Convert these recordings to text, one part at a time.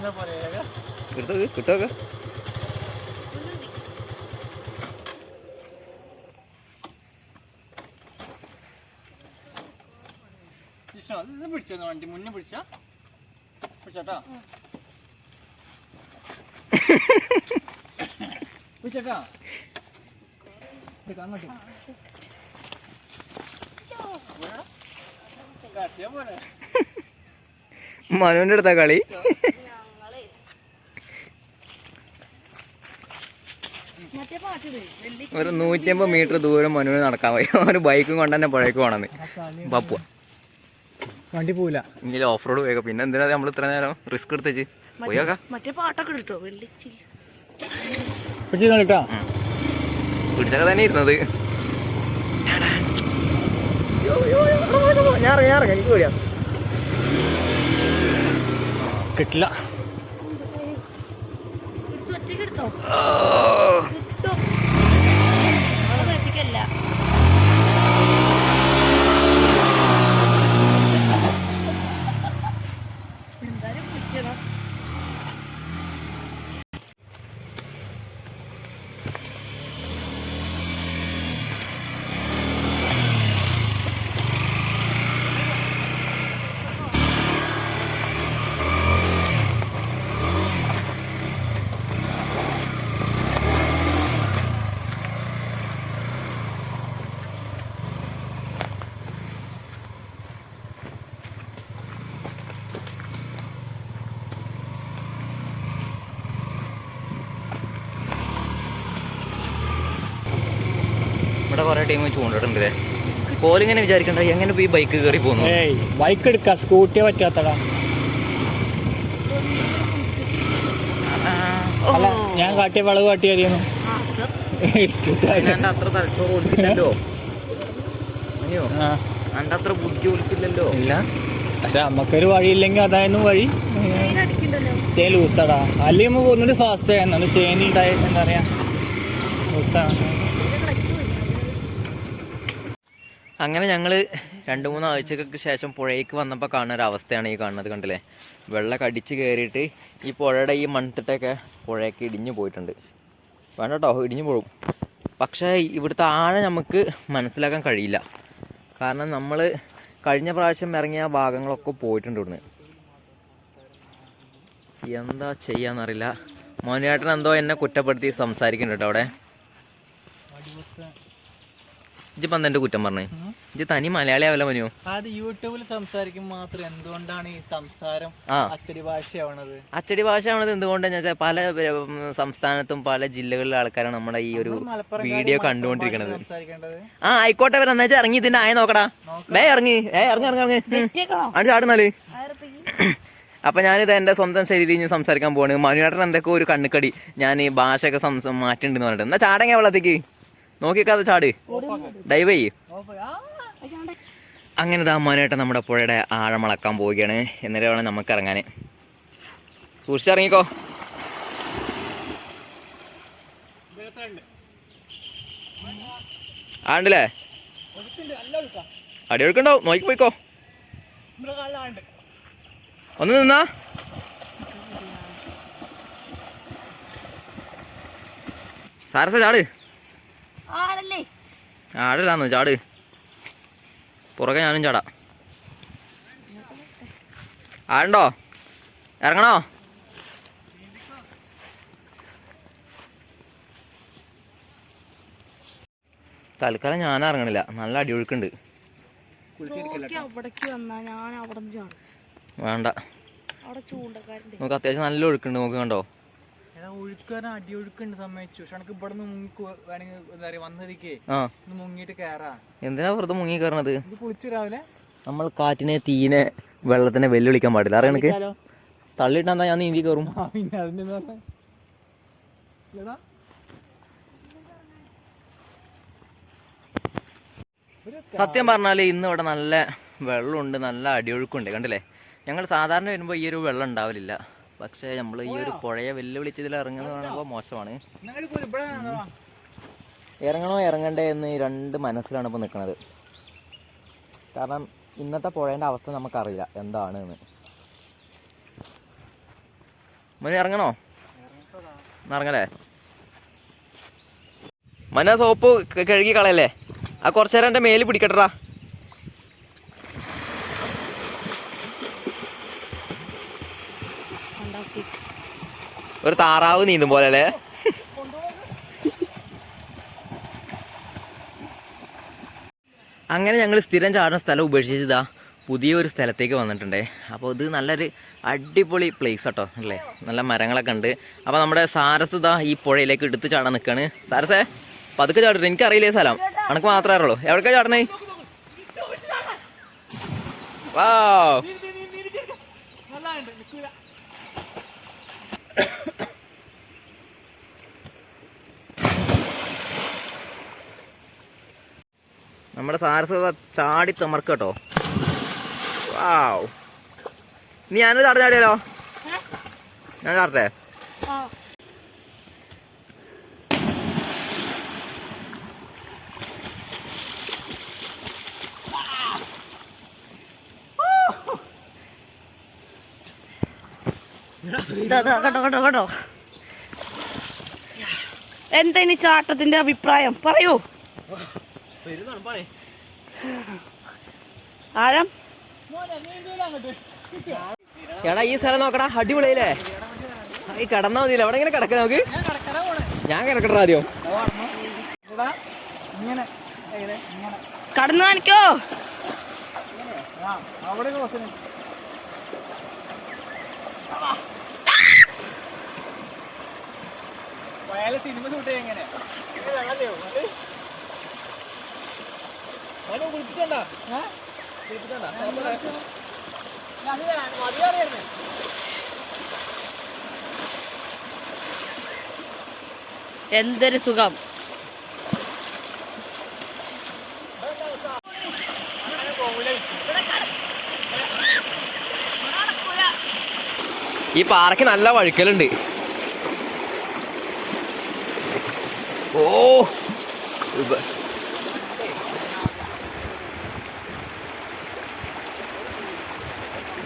എടുത്തോക്ക് കിട്ടോക്ക് ഇത് പിടിച്ചോ വണ്ടി? മുന്നേ പിടിച്ച? പിടിച്ചോട്ടാ. പിടിച്ചോട്ടാ. അങ്ങോട്ട് കാട്ടിയാ പോലെ മനുവിന്റെ അടുത്താ കളി മറ്റേ പാട്ടിട് വെള്ളി ഒരു നൂറ്റമ്പത് മീറ്റർ ദൂരം മനുവിന് നടക്കാൻ പോയി ഒരു ബൈക്കും കൊണ്ട് തന്നെ പുഴയ്ക്ക് പോണെന്ന്. പപ്പുവ വണ്ടി പോവില്ല. ഇനി ഓഫ് റോഡ് പോയേക്കാം. പിന്നെ എന്തിനാ നമ്മൾ ഇത്ര നേരം റിസ്ക് എടുത്തേച്ച്? പോയേക്കാം മറ്റേ പാട്ടൊക്കെ ഇട്ടോ പിടിച്ചു പിടിച്ചൊക്കെ തന്നെ ഇരുന്നത്. ഞാൻ ഇറങ്ങി, ഇറങ്ങി, എനിക്ക് പേടിയാ. കിട്ടില്ല. എടുത്തു ഒറ്റയ്ക്ക് എടുത്തോ ആ. കിട്ടോ അത് എത്തിക്കല്ല എന്തായാലും പിടിക്കണം ഇവിടെ കുറെ ടൈം ചൂണ്ടിട്ടുണ്ട് കോലിങ്ങനെ വിചാരിക്കണ്ട എങ്ങനെ പോയി ബൈക്ക് കയറി പോകുന്നു ഏയ് ബൈക്ക് എടുക്ക സ്കൂട്ടിയെ പറ്റാത്തടാ. അല്ല ഞാൻ കാട്ടിയ വളവ് കാട്ടിയായിരുന്നു അത്ര തലച്ചോറ് ഒലിക്കില്ലല്ലോ അയ്യോ അണ്ട അത്ര ബുദ്ധി ഒലിക്കില്ലല്ലോ ഇല്ല. പക്ഷെ നമുക്കൊരു വഴിയില്ലെങ്കിൽ അതായിരുന്നു വഴി. ചെയിൻ ലൂസാടാ അല്ലെങ്കിൽ നമുക്ക് ഒന്നുകൂടി ഫാസ്റ്റ് ആയിരുന്നു ഉണ്ടായി എന്താ പറയാ ലൂസാണ് ഇതിന്റെ ക്ലച്ച് പോയി അങ്ങനെ ഞങ്ങൾ രണ്ട് മൂന്ന് ആഴ്ചകൾക്ക് ശേഷം പുഴയ്ക്ക് വന്നപ്പോൾ കാണുന്ന ഒരു അവസ്ഥയാണ് ഈ കാണുന്നത് കണ്ടില്ലേ? വെള്ളം കടിച്ച് കയറിയിട്ട് ഈ പുഴയുടെ ഈ മൺതിട്ടൊക്കെ പുഴയൊക്കെ ഇടിഞ്ഞു പോയിട്ടുണ്ട്. വേണ്ട കേട്ടോ ഇടിഞ്ഞു പോകും. പക്ഷേ ഇവിടുത്തെ ആഴം നമുക്ക് മനസ്സിലാക്കാൻ കഴിയില്ല. കാരണം നമ്മൾ കഴിഞ്ഞ പ്രാവശ്യം ഇറങ്ങിയ ഭാഗങ്ങളൊക്കെ പോയിട്ടുണ്ട് ഇവിടുന്ന്. എന്താ ചെയ്യാന്നറിയില്ല. മോനിയേട്ടൻ എന്തോ എന്നെ കുറ്റപ്പെടുത്തി സംസാരിക്കുന്നുണ്ട് അവിടെ. ഇജ്ജിപ്പം എന്താ കുറ്റം പറഞ്ഞു? ഇജ്ജ് തനി മലയാളി ആവല്ല മനു അത് യൂട്യൂബിൽ സംസാരിക്കും മാത്രം എന്തുകൊണ്ടാണ് ഈ സംസാരം ആ. അച്ചടി ഭാഷയാവണത്? അച്ചടി ഭാഷയാവണത് എന്തുകൊണ്ടാണ് ഞാൻ പല സംസ്ഥാനത്തും പല ജില്ലകളിലെ ആൾക്കാരാണ് നമ്മുടെ ഈ ഒരു വീഡിയോ കണ്ടുകൊണ്ടിരിക്കുന്നത് സംസാരിക്കേണ്ടത്? ആ ആയിക്കോട്ടെ വരാം എന്നാ ഇറങ്ങി ഇതിന്റെ ആയ നോക്കടാ. വേ ഇറങ്ങി. ഏ ഇറങ്ങി ഇറങ്ങി ഇറങ്ങി. ആയിരത്തി അപ്പൊ ഞാനിത് എന്റെ സ്വന്തം ശൈലിയിൽ ഞാൻ സംസാരിക്കാൻ പോവാണ്. മനുവേട്ടൻ എന്തൊക്കെ ഒരു കണ്ണുക്കടി. ഞാൻ ഈ ഭാഷയൊക്കെ സംസം മാറ്റിണ്ടെന്ന് പറഞ്ഞിട്ട്. എന്നാ ചാടങ്ങ വെള്ളത്തേക്ക്. നോക്കിക്കാതെ ചാട്. ഡൈവ് ചെയ്യ് അങ്ങനെ താമാനായിട്ട് നമ്മുടെ പുഴയുടെ ആഴം അളക്കാൻ പോവുകയാണ്. എന്നിട്ട് വേണം നമുക്ക് ഇറങ്ങാൻ സൂക്ഷിച്ചിറങ്ങിക്കോ ആണ്ടല്ലേ അടിയൊഴുക്കുണ്ടാവും. നോക്കി പോയിക്കോ. ഒന്ന് നിന്നാ. സാരസ ചാട്. ആടില്ലാന്ന് ചാട്. പുറകെ ഞാനും ചാടാ. ആടുണ്ടോ ഇറങ്ങണോ? തൽക്കാലം ഞാൻ ഇറങ്ങണില്ല. നല്ല അടിയൊഴുക്കുണ്ട് വേണ്ട. നമുക്ക് അത്യാവശ്യം നല്ല ഒഴുക്കുണ്ട് നമുക്ക് കണ്ടോ? ഒഴുക്കാൻ അടിയൊഴുക്കുണ്ട് സമ്മതിച്ചു. പക്ഷെ എനിക്ക് ഇവിടെ നിന്ന് മുങ്ങി വേണമെങ്കിൽ എന്താ പറയാ വന്നതിക്കേ ആ. ഒന്ന് മുങ്ങിയിട്ട് കയറാ എന്തിനാ വെറുതെ മുങ്ങി കയറണത് ഇത് കുളിച്ചു രാവിലെ. നമ്മൾ കാറ്റിനെ തീനെ വെള്ളത്തിനെ വെല്ലുവിളിക്കാൻ പാടില്ല. അറിയാം എനിക്ക് ഇട്ടാലോ? തള്ളിയിട്ടാ ഞാൻ നീന്തി കയറും ആ, പിന്നെ അതിന്റെ എന്താ പറഞ്ഞെ? ഇല്ലടാ. സത്യം പറഞ്ഞാൽ ഇന്ന് ഇവിടെ നല്ല വെള്ളമുണ്ട് നല്ല അടിയൊഴുക്കുണ്ട്. കണ്ടില്ലേ? ഞങ്ങൾ സാധാരണ വരുമ്പോൾ ഈ ഒരു വെള്ളം ഉണ്ടാവലില്ല. പക്ഷേ നമ്മൾ ഈ ഒരു പുഴയെ വെല്ലുവിളിച്ചതിൽ ഇറങ്ങുന്നത് കാണുമ്പോൾ മോശമാണ്. ഇറങ്ങണോ ഇറങ്ങണ്ടേ എന്ന് ഈ രണ്ട് മനസ്സിലാണ് ഇപ്പോൾ നിൽക്കുന്നത് കാരണം ഇന്നത്തെ പുഴേന്റെ അവസ്ഥ നമുക്കറിയില്ല എന്താണ് എന്ന് മനു ഇറങ്ങണോ? ഇറങ്ങലേ മന സോപ്പ് കഴുകി കളയല്ലേ? ആ കുറച്ചു നേരം എന്റെ മേൽ പിടിക്കട്ടടാ. ഒരു താറാവ് നീന്തും പോലെ അല്ലേ? അങ്ങനെ ഞങ്ങൾ സ്ഥിരം ചാടുന്ന സ്ഥലം ഉപേക്ഷിച്ചതാ പുതിയൊരു സ്ഥലത്തേക്ക് വന്നിട്ടുണ്ടേ. അപ്പോൾ ഇത് നല്ലൊരു അടിപൊളി പ്ലേസ് കേട്ടോ അല്ലേ? നല്ല മരങ്ങളൊക്കെ ഉണ്ട്. അപ്പോൾ നമ്മുടെ സാരസ് ഇതാ ഈ പുഴയിലേക്ക് എടുത്ത് ചാടാൻ നിൽക്കുകയാണ് സാരസേ പതുക്കെ ചാടും എനിക്കറിയില്ലേ സ്ഥലം. അനക്ക് മാത്രമേ അറിയുള്ളൂ. എവിടേക്കാ ചാടണേ വാ നമ്മുടെ സാരസ ചാടി തമർക്ക് കേട്ടോ വാവ്. നീ ഞാനൊരു ചാടി ചാടിയാലോ? ഞാൻ ചാടട്ടെ? എന്താ ഇനി ചാട്ടത്തിന്റെ അഭിപ്രായം? പറയൂ. ആഴം എടാ ഈ സ്ഥലം നോക്കടാ അടിപൊളിയല്ലേ? ഈ കിടന്നാ മതിയില്ല അവിടെ ഇങ്ങനെ കിടക്കാം നമുക്ക്? ഞാൻ കിടക്കട്ടെ ആദ്യം. കടന്നു കാണിക്കോ. അവിടെ സിനിമ ഷൂട്ട് എങ്ങനെ എന്തൊരു സുഖം. ഈ പാറയ്ക്ക് നല്ല വഴുക്കലുണ്ട്. ഓ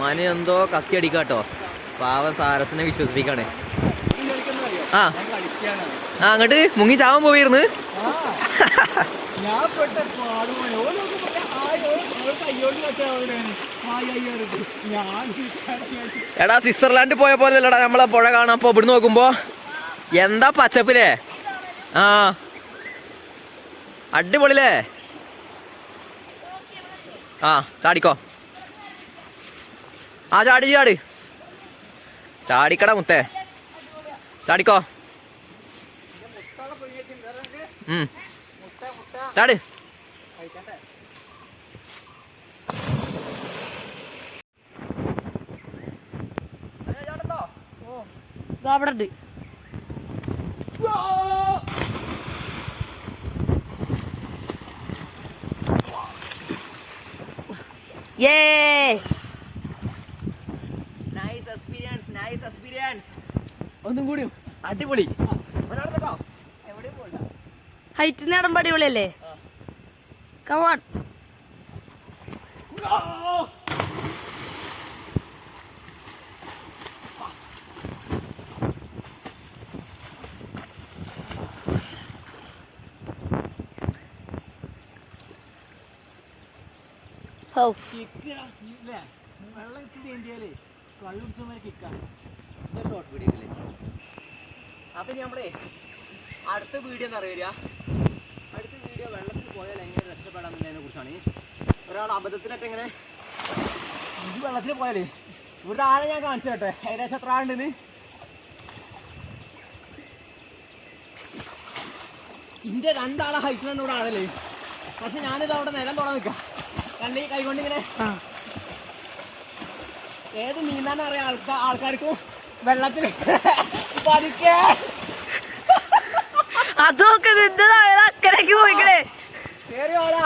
ഉപ- മനു എന്തോ കക്കി അടിക്കാട്ടോ പാവം സാരസിനെ വിശ്വസിപ്പിക്കാണ്. ആ. ആ അങ്ങോട്ട് മുങ്ങി ചാവാൻ പോയിരുന്നു എടാ സ്വിറ്റ്സർലാൻഡ് പോയ പോലെ അല്ലടാ നമ്മളെ പുഴ കാണാൻ. അപ്പൊ ഇവിടുന്ന് നോക്കുമ്പോ എന്താ പച്ചപ്പിലേ? ആ. അടിപൊളിലേ ആ ചാടിക്കോ. ആ ചാടി ചാടി. ചാടിക്കട മുത്തേ. ചാടിക്കോ. ചാടി. അവിടെ ഉണ്ട്. ഏ ഒന്നും കൂടി അടിപൊളി. ഹൈറ്റ് നേടുമ്പോ അടിപൊളിയല്ലേ? കവാൺ? വെള്ളം കിട്ടിയാലേ തേണ്ടിയാലേ കള്ളു കുടിച്ചമാരെ കിക്കാണ് ഷോർട്ട് വീഡിയോ അല്ലേ അപ്പൊ ഇനി നമ്മളെ അടുത്ത വീഡിയോ എന്ന് അറിയാ അടുത്ത വീഡിയോ വെള്ളത്തിൽ പോയാൽ എങ്ങനെ രക്ഷപ്പെടാമെന്നുള്ളതിനെ കുറിച്ചാണ്. ഒരാൾ അബദ്ധത്തിലൊക്കെ എങ്ങനെ ഇത് വെള്ളത്തിൽ പോയാലേ ഇവിടെ ആളെ ഞാൻ കാണിച്ചു കേട്ടെ ഏകദേശം എത്ര ആളുണ്ടെന്ന്? ഇന്റെ രണ്ടാളെ ഹൈറ്റിലാണ് ഇവിടെ ആളല്ലേ പക്ഷെ ഞാനിത് അവിടെ നിലം തുടങ്ങി നിൽക്കാം. കണ്ടി കൈകൊണ്ട് കൈ കൊണ്ട് ഇങ്ങനെ ആ. ഏത് നീന്താൻ അറിയാം ആൾക്കാർക്കും. വെള്ളത്തിൽ പതുക്കെ. അതൊക്കെ നിന്നതാ അക്കരക്ക് പോയിക്കണേ. കേറി ഓടാ.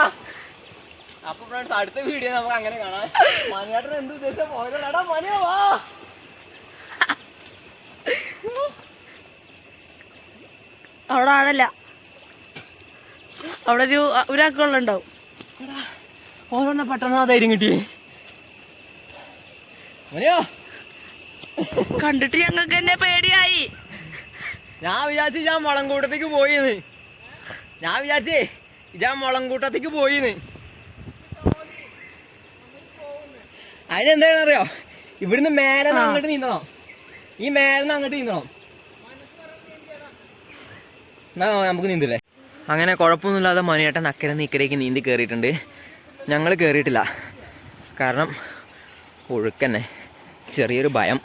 അപ്പൊ ഫ്രണ്ട്സ് അടുത്ത വീഡിയോ നമുക്ക് അങ്ങനെ കാണാം. മണിയേട്ടൻ എന്ത് ഉദ്ദേശം പോരടാ മണിയോ വാ. അവിടെ ആഴല്ല അവിടെ ഒരു ഒരാൾക്ക് വെള്ളം ഉണ്ടാവും. ഓരോന്ന പെട്ടെന്ന് ധൈര്യം കിട്ടി മണിയോ? കണ്ടിട്ട് ഞങ്ങൾക്ക് തന്നെ പേടിയായി. ഞാൻ വിചാരിച്ചു ഞാൻ മുളങ്കൂട്ടത്തേക്ക് പോയിന്ന്. ഞാൻ വിചാരിച്ചേ ഞാൻ മുളങ്കൂട്ടത്തേക്ക് പോയിന്ന്. അതിനെന്താണ് അറിയോ ഇവിടുന്ന് മേലെ അങ്ങോട്ട് നീന്തണം. ഈ മേലെ അങ്ങോട്ട് നീന്തണം. എന്നാ നമുക്ക് നീന്തല്ലേ? അങ്ങനെ കുഴപ്പമൊന്നുമില്ലാതെ മണിയേട്ടൻ അക്കരെ നിക്കരേക്ക് നീന്തി കയറിയിട്ടുണ്ട് ഞങ്ങൾ കയറിയിട്ടില്ല കാരണം ഒഴുക്കന്നെ ചെറിയൊരു ഭയം.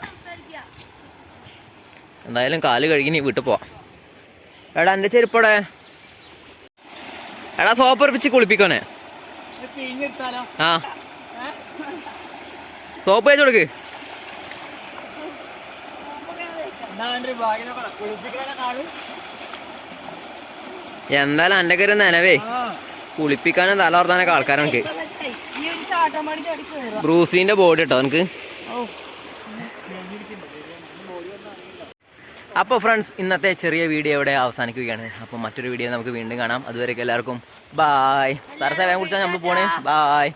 എന്തായാലും കാൽ കഴുകി നീ വീട്ടിൽ പോവാം. എടാ എന്റെ ചെരുപ്പടെ. എടാ സോപ്പ് ഉറപ്പിച്ച് കുളിപ്പിക്കോനെ ആ. സോപ്പ് വെച്ച് കൊടുക്ക്. എന്തായാലും എന്റെ കയറി നനവേ. കുളിപ്പിക്കാനും തല ഓർത്താനൊക്കെ കയറാം ബ്രൂസിന്റെ ബോഡി കേട്ടോ എനിക്ക് അപ്പോൾ ഫ്രണ്ട്സ് ഇന്നത്തെ ചെറിയ വീഡിയോ ഇവിടെ അവസാനിക്കുകയാണ്. അപ്പോൾ മറ്റൊരു വീഡിയോ നമുക്ക് വീണ്ടും കാണാം. അതുവരെയൊക്കെ എല്ലാവർക്കും ബായ് സാറേ വേഗം കുറിച്ചാൽ നമ്മൾ പോണേ. ബായ്